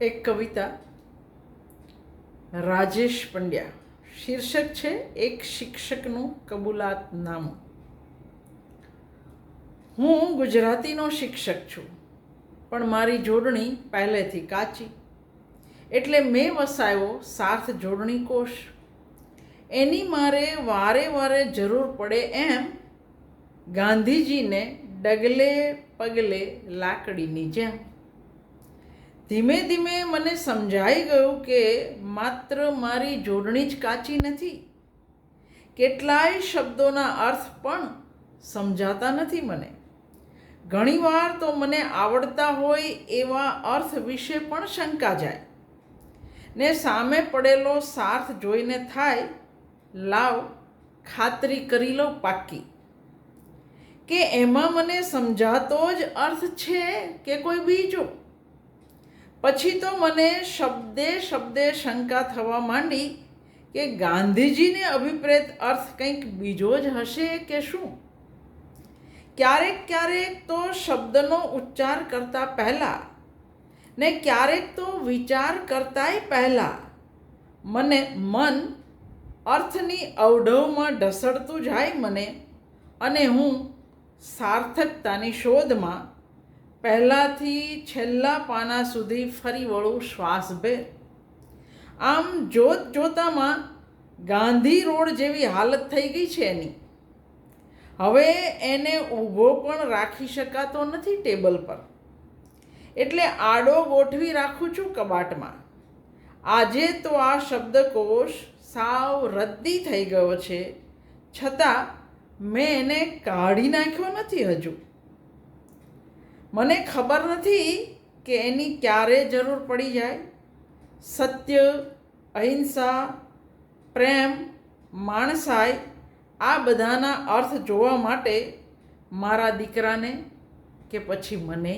એક કવિતા રાજેશ પંડ્યા. શીર્ષક છે, એક શિક્ષકનું કબૂલાતનામું હું ગુજરાતીનો શિક્ષક છું, પણ મારી જોડણી પહેલેથી કાચી. એટલે મેં વસાયો સાર્થ જોડણી કોષ એની મારે વારે વારે જરૂર પડે એમ ગાંધીજીને ડગલે પગલે લાકડીની જેમ. ધીમે ધીમે મને સમજાઈ ગયું કે માત્ર મારી જોડણી જ કાચી નથી. કેટલાય શબ્દોના અર્થ પણ સમજાતા નથી મને. ઘણીવાર તો મને આવડતા હોય એવા અર્થ વિશે પણ શંકા જાય. ને સામે પડેલો સાર્થ જોઈને થાય, લાવ, ખાતરી કરી લો પાક્કી. કે એમાં મને સમજાતો જ અર્થ છે કે કોઈ બીજો? પછી તો મને શબ્દે શબ્દે શંકા થવા માંડી કે ગાંધીજીને અભિપ્રેત અર્થ કંઈક બીજો જ હશે કે શું? ક્યારેક ક્યારેક તો શબ્દનો ઉચ્ચાર કરતાં પહેલાં ને ક્યારેક તો વિચાર કરતાંય પહેલાં મને મન અર્થની અવઢવમાં ઢસડતું જાય મને અને હું સાર્થકતાની શોધમાં પહેલાંથી છેલ્લા પાના સુધી ફરી વળું શ્વાસભેર આમ જોત જોતામાં ગાંધી રોડ જેવી હાલત થઈ ગઈ છે એની. હવે એને ઊભો પણ રાખી શકાતો નથી ટેબલ પર. એટલે આડો ગોઠવી રાખું છું કબાટમાં. આજે તો આ શબ્દકોશ સાવ રદ્દી થઈ ગયો છે. છતાં મેં એને કાઢી નાખ્યો નથી હજુ. મને ખબર નથી કે એની ક્યારે જરૂર પડી જાય. સત્ય, અહિંસા, પ્રેમ, માણસાઈ, આ બધાના અર્થ જોવા માટે મારા દીકરાને કે પછી મને